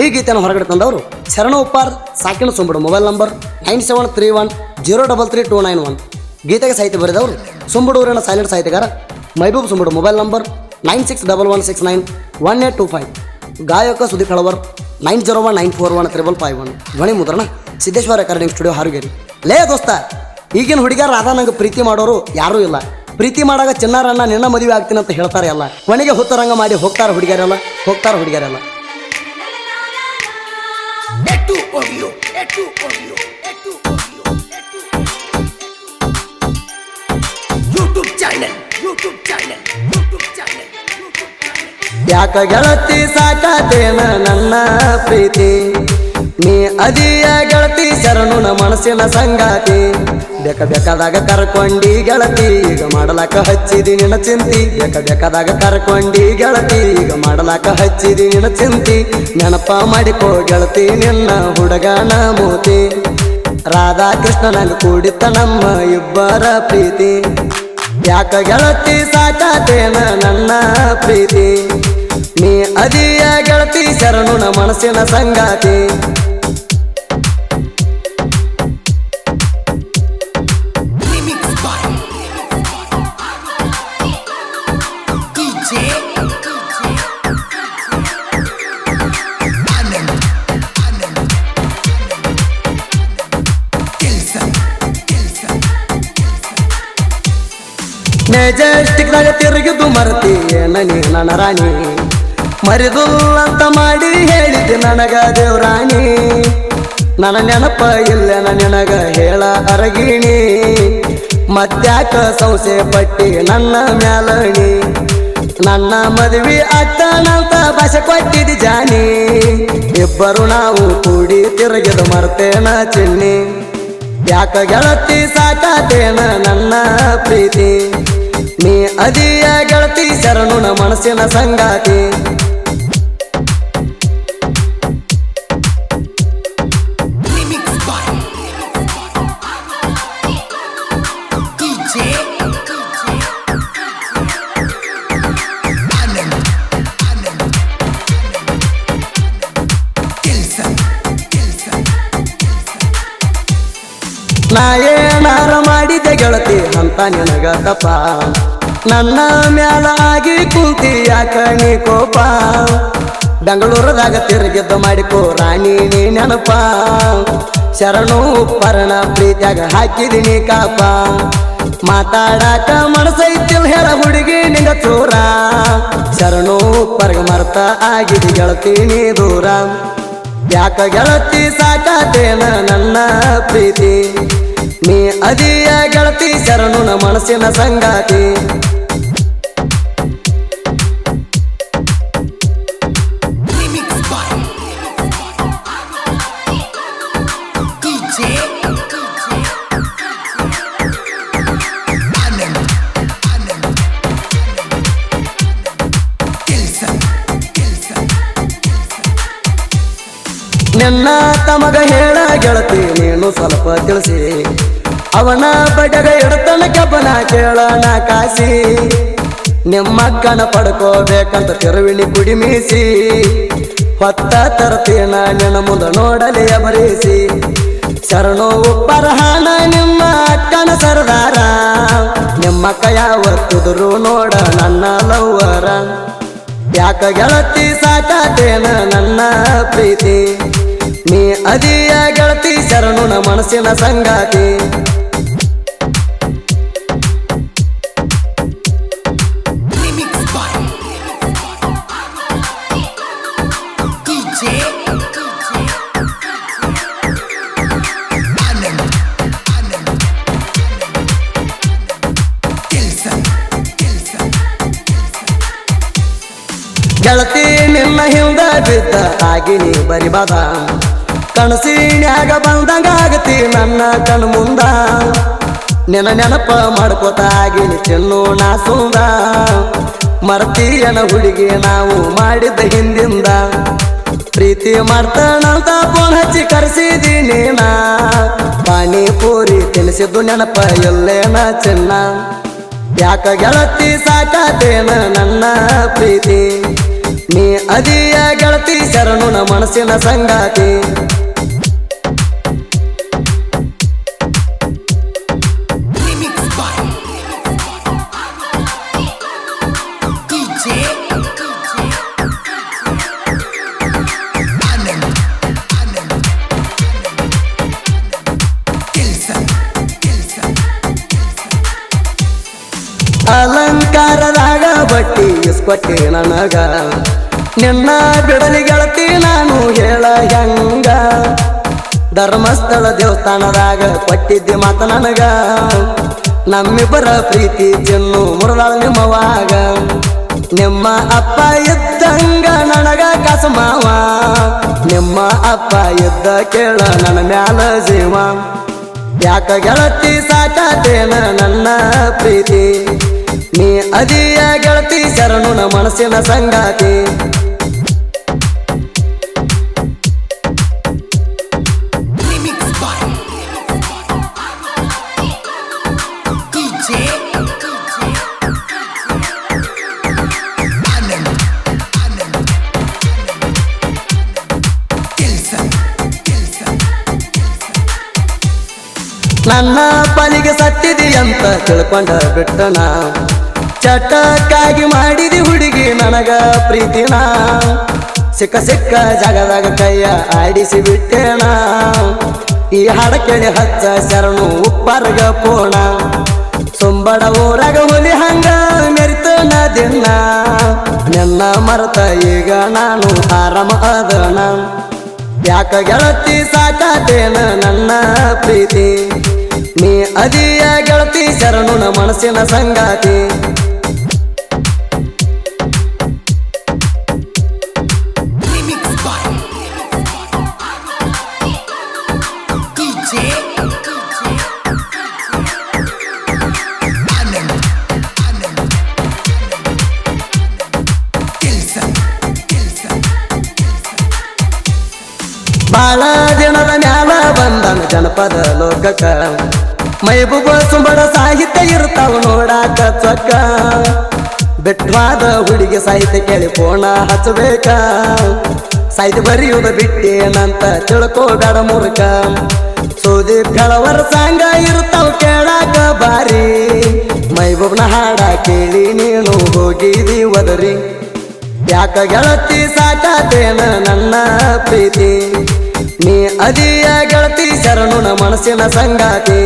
ಈ ಗೀತೆಯನ್ನು ಹೊರಗಡೆ ತಂದವರು Sharana Uppar ಸಾಕಿನ Sumbadu, mobile number nine seven three one zero double three two nine one. ಗೀತೆಗೆ ಸಾಹಿತ್ಯ ಬರೆದವರು ಸುಂಬಡೂರಿನ silent ಸಾಹಿತ್ಯಗಾರ Mehboob Sumbadu, mobile number nine six double one six nine one eight two five. ಗಾಯಕ Sudeep Kalavar nine zero one nine four one triple five one. ಧ್ವನಿ ಮುದ್ರಣ Siddeshwara recording studio Harugeri. ಲೇ ದೋಸ್ತ, ಈಗಿನ ಹುಡುಗಿಯರು ರಾಧಾ ನಂಗೆ ಪ್ರೀತಿ ಮಾಡೋರು ಯಾರೂ ಇಲ್ಲ. ಪ್ರೀತಿ ಮಾಡಾಗ ಚಿನ್ನಾರನ್ನ ನಿನ್ನ ಮದುವೆ ಆಗ್ತೀನಿ ಅಂತ ಹೇಳ್ತಾರೆ ಎಲ್ಲ ಕೊನೆಗೆ ಹುತ್ತರಂಗ ಮಾಡಿ ಹೋಗ್ತಾರೆ ಹುಡುಗಿಯರೆಲ್ಲ ಹೋಗ್ತಾರೆ ಹುಡುಗಿಯರೆಲ್ಲ. ಯಾಕ ಗಣತಿ ಸಾಕಾತೇನ ನನ್ನ ಪ್ರೀತಿ? ನೀ ಅದಿಯ ಗಣತಿ ಶರಣುನ ಮನಸ್ಸಿನ ಸಂಗಾತಿ. ಬೇಕ ಬೇಕಾದಾಗ ಕರ್ಕೊಂಡಿ ಗೆಳತಿ, ಈಗ ಮಾಡಲಾಕ ಹಚ್ಚಿದಿ ನಿನ ಚಿಂತಿ. ಬೇಕ ಬೇಕಾದಾಗ ಕರ್ಕೊಂಡಿ ಗೆಳತಿ, ಈಗ ಮಾಡಲಾಕ ಹಚ್ಚಿದಿ ನಿನ ಚಿಂತಿ. ನೆನಪ ಮಾಡಿಕೋ ಗೆಳತಿ, ನಿನ್ನ ಹುಡುಗನ ಮೂತಿ. ರಾಧಾ ಕೃಷ್ಣನಂಗ ಕೂಡಿತ್ತ ನಮ್ಮ ಇಬ್ಬರ ಪ್ರೀತಿ. ಯಾಕ ಗೆಳತಿ ಸಾಕಾತೇನ ನನ್ನ ಪ್ರೀತಿ. ನೀ ಅದಿಯ ಗೆಳತಿ, ಶರಣುನ ಮನಸ್ಸಿನ ಸಂಗಾತಿ. ತಿರುಗಿದು ಮರತೀಯ ನನಿ ನನ್ನ ರಾಣಿ? ಮರಿದುಲ್ಲ ಅಂತ ಮಾಡಿ ಹೇಳಿದ್ದೆ ನನಗ ದೇವ್ರಾಣಿ. ನನ್ನ ನೆನಪ ಇಲ್ಲ ನಿನಗ ಹೇಳ ಅರಗಿಣಿ. ಮತ್ತ್ಯಾಕ ಸಂಸೆ ಪಟ್ಟಿ ನನ್ನ ಮ್ಯಾಲಣಿ. ನನ್ನ ಮದುವೆ ಅತ್ತನಂತ ಭಾಷೆ ಕೊಟ್ಟಿದ್ದಿ ಜಾನಿ. ಇಬ್ಬರು ನಾವು ಕೂಡಿ ತಿರುಗಿದು ಮರ್ತೇನ ಚಿನ್ನಿ. ಯಾಕ ಗೆಳತಿ ಸಾಕಾತೇನ ನನ್ನ ಪ್ರೀತಿ? ನೀ ಅದಿಯ ಗೆಳತಿ ಶರಣುನ ಮನಸ್ಸಿನ ಸಂಗಾತಿ. ನಾ ಏನಾರ ಮಾಡಿದೆ ಗೆಳತಿ ಅಂತ ನಿನಗ ತಪ್ಪ. ನನ್ನ ಮ್ಯಾಲಾಗಿ ಕುಂತಿ ಯಾಕ ನೀ ಕೋಪ. ಬೆಂಗಳೂರದಾಗ ತಿರುಗಿದ್ದ ಮಾಡಿಕೋ ರಾಣಿ ನೀ ನೆನಪ. ಶರಣು ಪರಣ ಪ್ರೀತಿಯಾಗ ಹಾಕಿದಿನಿ ಕಾಪ. ಮಾತಾಡಾಕ ಮನಸೈತಿಲ್ ಹೇಳ ಹುಡುಗಿ ನಿಂಗ ಚೂರ. ಶರಣು ಪರಗ ಮರ್ತ ಆಗಿದಿ ಗೆಳತೀನಿ ದೂರ. ಯಾಕ ಗೆಳತಿ ಸಾಕಾತೇನ ನನ್ನ ಪ್ರೀತಿ. ನೀ ಅದಿಯ ಗೆಳತಿ ಶರಣುನ ಮನಸ್ಸಿನ ಸಂಗಾತಿ. ನಿನ್ನ ತಮಗ ಹೇಳ ಗೆಳತಿ, ನೀನು ಸ್ವಲ್ಪ ತಿಳಿಸಿ. ಅವನ ಬಡಗ ಎಡತನ ಕೆಬ್ಬನ ಕೇಳನ ಕಾಸಿ. ನಿಮ್ಮಕ್ಕನ ಪಡ್ಕೋಬೇಕಂತ ತಿರುವಿನಿ ಕುಡಿಮೀಸಿ ಹೊತ್ತ ತರತೀನ ನಿನ್ನ ಮುಂದ ನೋಡಲಿ ಬರೀಸಿ ಶರಣು ಪರಹಾನ ನಿಮ್ಮ ಅಕ್ಕನ ಸರದಾರ. ನಿಮ್ಮಕ್ಕ ಯಾವತ್ತಿದ್ರು ನೋಡ ನನ್ನ ಲವ್ವರ. ಯಾಕ ಗೆಳತಿ ಸಾಕಾತೇನ ನನ್ನ ಪ್ರೀತಿ. ನೀ ಅದಿಯ ಗೆಳತಿ ಶರಣುನ ಮನಸ್ಸಿನ ಸಂಗಾತಿ. ಗೆಳತಿ ನಿನ್ನ ಹಿಂದ ಬಿದ್ದ ಆಗಿ ನೀ ಬರಿಬಾದ. ಕನಸಿನ್ಯಾಗ ಬಂದಂಗ ಆಗತಿ ನನ್ನ ಕಣ್ ಮುಂದ. ನಿನ್ನ ನೆನಪ ಮಾಡ್ಕೋತ ಆಗಿನಿ ಚೆನ್ನು ನಾ ಸುಂದ. ಮರ್ತೀಯನ ಹುಡುಗಿ ನಾವು ಮಾಡಿದ್ದ ಹಿಂದಿಂದ. ಪ್ರೀತಿ ಮಾಡ್ತಾನಂತ ಫೋನ್ ಹಚ್ಚಿ ಕರೆಸಿದೀನಿ ನಾ. ಪಾನಿಪೂರಿ ತಿನ್ನಿಸಿದ್ದು ನೆನಪ ಎಲ್ಲೇನ ಚೆನ್ನ. ಯಾಕ ಗೆಳತಿ ಸಾಕಾತೇನ ನನ್ನ ಪ್ರೀತಿ. ನೀ ಅದಿಯ ಗೆಳತಿ ಶರಣುನ ಮನಸ್ಸಿನ ಸಂಗಾತಿ. ಇಸ್ಕೊಟ್ಟಿ ನನಗ. ನಿನ್ನ ಬಿಡಲಿ ಗೆಳತಿ ನಾನು ಹೇಳ ಹೆಂಗ? ಧರ್ಮಸ್ಥಳ ದೇವಸ್ಥಾನದಾಗ ಕೊಟ್ಟಿದ್ದೆ ಮಾತ ನನಗ. ನಮ್ಮಿಬ್ಬರ ಪ್ರೀತಿ ಜನ್ನು ಮುರದಾಳ ನಿಮ್ಮವಾಗ. ನಿಮ್ಮ ಅಪ್ಪ ಇದ್ದಂಗ ನನಗ ಕಸಮಾವ ನಿಮ್ಮ ಅಪ್ಪ ಇದ್ದ ಕೇಳ ನನ್ನ ಮ್ಯಾಲ ಜೀವ. ಯಾಕ ಗೆಳತಿ ಸಾಕಾತೇನ ನನ್ನ ಪ್ರೀತಿ? ನೀ ಅದಿಯ ಗೆಳತಿ ಶರಣುನ ಮನಸ್ಸಿನ ಸಂಗಾತಿ. ನನ್ನ ಪಾಲಿಗೆ ಸತ್ತಿದಿ ಅಂತ ತಿಳ್ಕೊಂಡ ಬಿಟ್ಟನ. ಚಟಕ್ಕಾಗಿ ಮಾಡಿದಿ ಹುಡುಗಿ ನನಗ ಪ್ರೀತಿನ. ಸಿಕ್ಕ ಸಿಕ್ಕ ಜಾಗದಾಗ ಕೈಯ ಆಡಿಸಿ ಬಿಟ್ಟೇಣ ಈ ಹಾಡ ಕೇಳಿ ಹಚ್ಚ ಶರಣು ಉಪ್ಪರ್ಗ ಪೋಣ ಸುಂಬಡ ಊರಾಗ ಹುಲಿ ಹಂಗ ಮೆರಿತನ ದಿನ. ನಿನ್ನ ಮರತ ಈಗ ನಾನು ಆರಾಮ ಅದಣ ಯಾಕ ಗೆಳತಿ ಸಾಕಾತೇನ ನನ್ನ ಪ್ರೀತಿ. ನೀ ಅದಿಯ ಗೆಳತಿ ಶರಣುನ ಮನಸ್ಸಿನ ಸಂಗಾತಿ. ಜನಪದ ಲೋಕಕ ಮೈಬೂಬ ಸುಂಬಡ ಸಾಹಿತ್ಯ ಇರ್ತಾವ ನೋಡಾಕ ಚೊಕ್ಕ. ಬಿಟ್ವಾದ ಹುಡುಗಿ ಸಾಹಿತ್ಯ ಕೇಳಿ ಪೋಣ ಹಚ್ಚಬೇಕ. ಸಾಹಿತ್ಯ ಬರೆಯುವುದ ಬಿಟ್ಟೇನಂತ ತಿಳ್ಕೋಬೇಡ ಮೂರ್ಖ. ಸೋದಿ ಕಳವರ ಸಾಂಗ ಇರ್ತಾವ ಕೇಳಾಕ ಬಾರಿ. ಮೈಬೂಬ್ನ ಹಾಡ ಕೇಳಿ ನೀನು ಹೋಗಿದಿ ಒದರಿ. ಯಾಕ ಗೆಳತಿ ಸಾಕಾತೇನ ನನ್ನ ಪ್ರೀತಿ. ನೀ ಅದಿಯ ಗೆಳತಿ ಶರಣುನ ಮನಸ್ಸಿನ ಸಂಗಾತಿ.